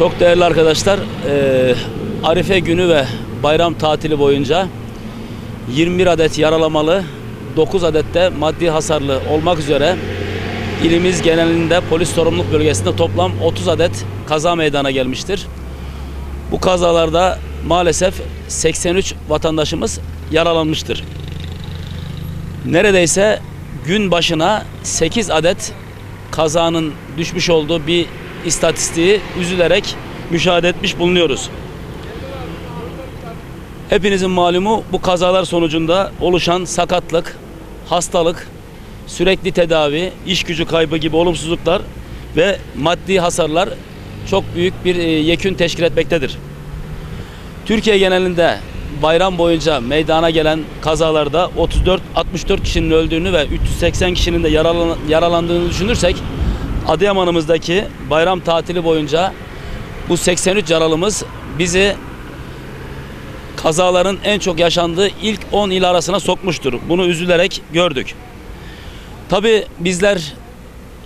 Çok değerli arkadaşlar, eee, Arife günü ve bayram tatili boyunca 21 adet yaralamalı, 9 adet de maddi hasarlı olmak üzere ilimiz genelinde polis sorumluluk bölgesinde toplam 30 adet kaza meydana gelmiştir. Bu kazalarda maalesef 83 vatandaşımız yaralanmıştır. Neredeyse gün başına 8 adet kazanın düşmüş olduğu bir istatistiği üzülerek müşahede etmiş bulunuyoruz. Hepinizin malumu bu kazalar sonucunda oluşan sakatlık, hastalık, sürekli tedavi, iş gücü kaybı gibi olumsuzluklar ve maddi hasarlar çok büyük bir e, yekün teşkil etmektedir. Türkiye genelinde bayram boyunca meydana gelen kazalarda 34 64 kişinin öldüğünü ve 380 kişinin de yaralan, yaralandığını düşünürsek Adıyaman'ımızdaki bayram tatili boyunca bu 83 yaralımız bizi kazaların en çok yaşandığı ilk 10 il arasına sokmuştur. Bunu üzülerek gördük. Tabi bizler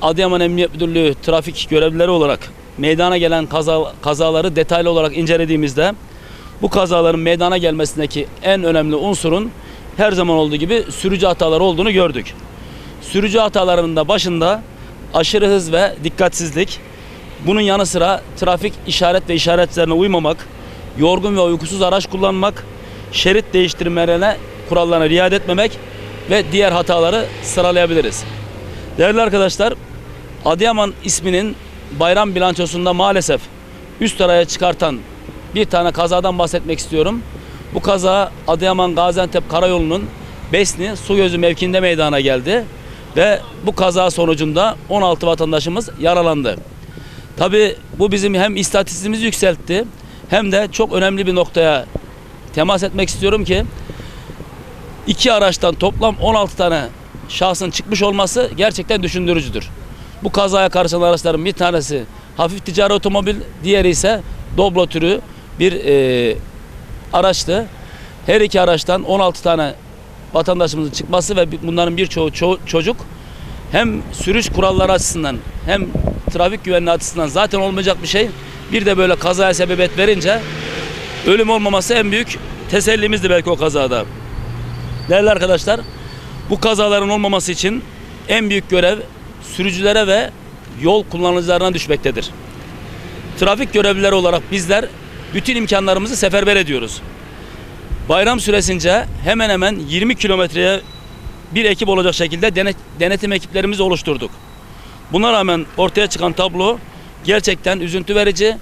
Adıyaman Emniyet Müdürlüğü trafik görevlileri olarak meydana gelen kaza, kazaları detaylı olarak incelediğimizde bu kazaların meydana gelmesindeki en önemli unsurun her zaman olduğu gibi sürücü hataları olduğunu gördük. Sürücü hatalarının da başında aşırı hız ve dikkatsizlik, bunun yanı sıra trafik işaret ve işaretlerine uymamak, yorgun ve uykusuz araç kullanmak, şerit değiştirmelerine, kurallarına riayet etmemek ve diğer hataları sıralayabiliriz. Değerli arkadaşlar, Adıyaman isminin bayram bilançosunda maalesef üst araya çıkartan bir tane kazadan bahsetmek istiyorum. Bu kaza Adıyaman Gaziantep Karayolu'nun Besni Su Gözü mevkinde meydana geldi ve bu kaza sonucunda 16 vatandaşımız yaralandı. Tabi bu bizim hem istatistiğimizi yükseltti hem de çok önemli bir noktaya temas etmek istiyorum ki iki araçtan toplam 16 tane şahsın çıkmış olması gerçekten düşündürücüdür. Bu kazaya karışan araçların bir tanesi hafif ticari otomobil, diğeri ise Doblo türü bir e, araçtı. Her iki araçtan 16 tane vatandaşımızın çıkması ve bunların birçoğu ço- çocuk hem sürüş kuralları açısından hem trafik güvenliği açısından zaten olmayacak bir şey. Bir de böyle kazaya sebebiyet verince ölüm olmaması en büyük tesellimizdi belki o kazada. Değerli arkadaşlar, bu kazaların olmaması için en büyük görev sürücülere ve yol kullanıcılarına düşmektedir. Trafik görevlileri olarak bizler bütün imkanlarımızı seferber ediyoruz. Bayram süresince hemen hemen 20 kilometreye bir ekip olacak şekilde denet- denetim ekiplerimizi oluşturduk. Buna rağmen ortaya çıkan tablo gerçekten üzüntü verici.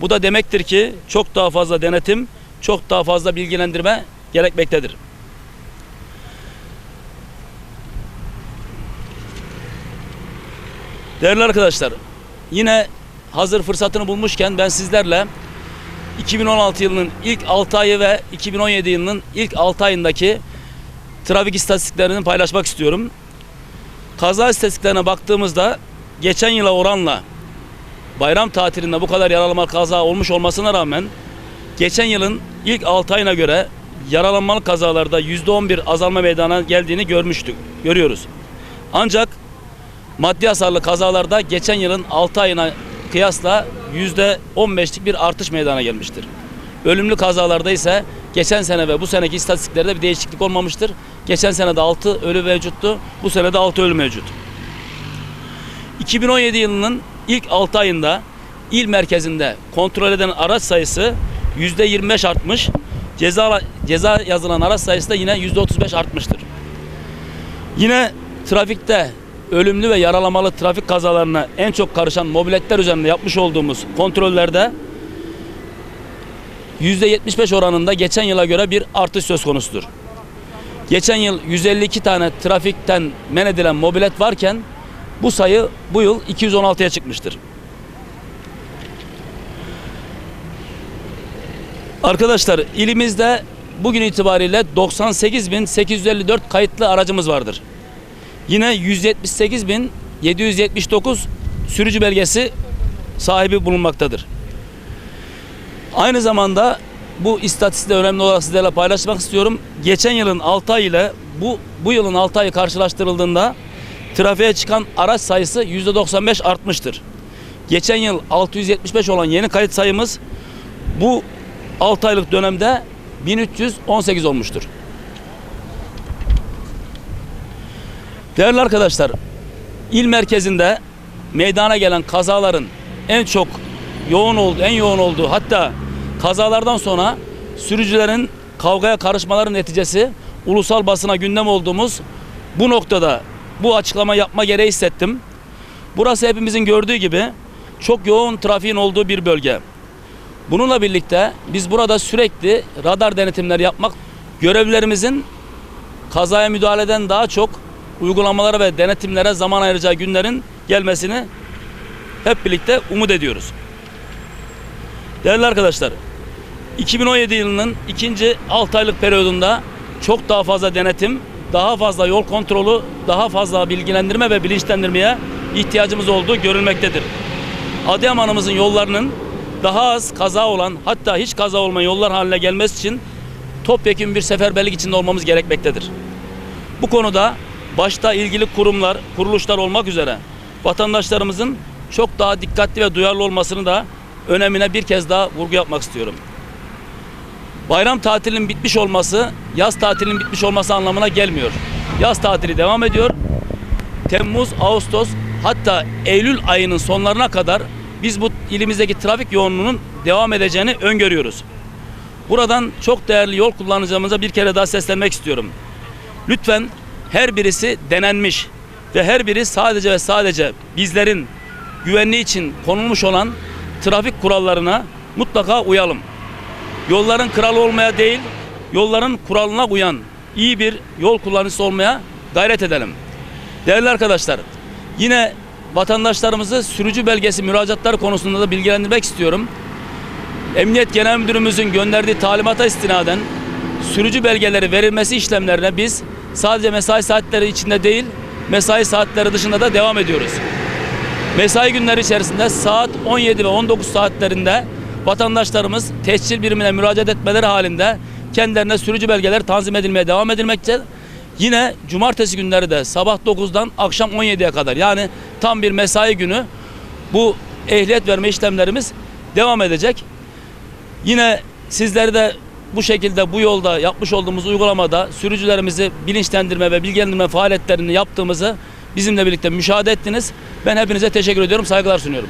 Bu da demektir ki çok daha fazla denetim, çok daha fazla bilgilendirme gerekmektedir. Değerli arkadaşlar, yine hazır fırsatını bulmuşken ben sizlerle 2016 yılının ilk 6 ayı ve 2017 yılının ilk 6 ayındaki trafik istatistiklerini paylaşmak istiyorum. Kaza istatistiklerine baktığımızda geçen yıla oranla bayram tatilinde bu kadar yaralama kaza olmuş olmasına rağmen geçen yılın ilk 6 ayına göre yaralanmalı kazalarda %11 azalma meydana geldiğini görmüştük, görüyoruz. Ancak maddi hasarlı kazalarda geçen yılın 6 ayına kıyasla %15'lik bir artış meydana gelmiştir. Ölümlü kazalarda ise geçen sene ve bu seneki istatistiklerde bir değişiklik olmamıştır. Geçen sene de 6 ölü mevcuttu. Bu sene de 6 ölü mevcut. 2017 yılının ilk 6 ayında il merkezinde kontrol eden araç sayısı %25 artmış. Ceza, ceza yazılan araç sayısı da yine %35 artmıştır. Yine trafikte ölümlü ve yaralamalı trafik kazalarına en çok karışan mobiletler üzerinde yapmış olduğumuz kontrollerde %75 oranında geçen yıla göre bir artış söz konusudur. Geçen yıl 152 tane trafikten men edilen mobilet varken bu sayı bu yıl 216'ya çıkmıştır. Arkadaşlar ilimizde bugün itibariyle 98.854 kayıtlı aracımız vardır. Yine 178.779 sürücü belgesi sahibi bulunmaktadır. Aynı zamanda bu istatistikte önemli olarak sizlerle paylaşmak istiyorum. Geçen yılın 6 ay ile bu bu yılın 6 ayı karşılaştırıldığında trafiğe çıkan araç sayısı %95 artmıştır. geçen yıl 675 olan yeni kayıt sayımız bu 6 aylık dönemde 1318 olmuştur. Değerli arkadaşlar, il merkezinde meydana gelen kazaların en çok yoğun olduğu, en yoğun olduğu hatta kazalardan sonra sürücülerin kavgaya karışmaları neticesi ulusal basına gündem olduğumuz bu noktada bu açıklama yapma gereği hissettim. Burası hepimizin gördüğü gibi çok yoğun trafiğin olduğu bir bölge. Bununla birlikte biz burada sürekli radar denetimleri yapmak görevlilerimizin kazaya müdahaleden daha çok uygulamalara ve denetimlere zaman ayıracağı günlerin gelmesini hep birlikte umut ediyoruz. Değerli arkadaşlar, 2017 yılının ikinci 6 aylık periyodunda çok daha fazla denetim, daha fazla yol kontrolü, daha fazla bilgilendirme ve bilinçlendirmeye ihtiyacımız olduğu görülmektedir. Adıyaman'ımızın yollarının daha az kaza olan hatta hiç kaza olmayan yollar haline gelmesi için topyekun bir seferberlik içinde olmamız gerekmektedir. Bu konuda başta ilgili kurumlar, kuruluşlar olmak üzere vatandaşlarımızın çok daha dikkatli ve duyarlı olmasını da önemine bir kez daha vurgu yapmak istiyorum. Bayram tatilinin bitmiş olması, yaz tatilinin bitmiş olması anlamına gelmiyor. Yaz tatili devam ediyor. Temmuz, Ağustos hatta Eylül ayının sonlarına kadar biz bu ilimizdeki trafik yoğunluğunun devam edeceğini öngörüyoruz. Buradan çok değerli yol kullanıcılarımıza bir kere daha seslenmek istiyorum. Lütfen her birisi denenmiş ve her biri sadece ve sadece bizlerin güvenliği için konulmuş olan trafik kurallarına mutlaka uyalım. Yolların kralı olmaya değil, yolların kuralına uyan iyi bir yol kullanıcısı olmaya gayret edelim. Değerli arkadaşlar, yine vatandaşlarımızı sürücü belgesi müracaatları konusunda da bilgilendirmek istiyorum. Emniyet Genel Müdürümüzün gönderdiği talimata istinaden sürücü belgeleri verilmesi işlemlerine biz sadece mesai saatleri içinde değil, mesai saatleri dışında da devam ediyoruz. Mesai günleri içerisinde saat 17 ve 19 saatlerinde vatandaşlarımız tescil birimine müracaat etmeleri halinde kendilerine sürücü belgeler tanzim edilmeye devam edilmekte. Yine cumartesi günleri de sabah 9'dan akşam 17'ye kadar yani tam bir mesai günü bu ehliyet verme işlemlerimiz devam edecek. Yine sizleri de bu şekilde bu yolda yapmış olduğumuz uygulamada sürücülerimizi bilinçlendirme ve bilgilendirme faaliyetlerini yaptığımızı bizimle birlikte müşahede ettiniz. Ben hepinize teşekkür ediyorum, saygılar sunuyorum.